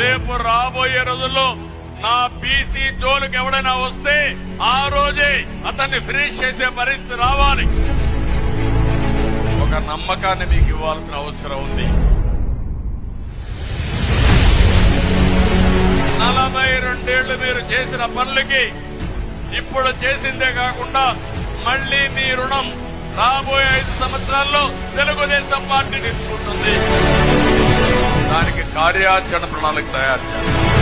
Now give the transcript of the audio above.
రేపు రాబోయే రోజుల్లో నా బీసీ జోలికి ఎవడైనా వస్తే ఆ రోజే అతన్ని ఫినిష్ చేసే పరిస్థితి రావాలి. ఒక నమ్మకాన్ని మీకు ఇవ్వాల్సిన అవసరం ఉంది. నలభై రెండేళ్ళు మీరు చేసిన పనులకి ఇప్పుడు చేసిందే కాకుండా మళ్ళీ మీ రుణం రాబోయే ఐదు సంవత్సరాల్లో తెలుగుదేశం పార్టీ తీసుకుంటుంది. కార్యాచరణ ప్రణాళిక తయారు చేయాలి.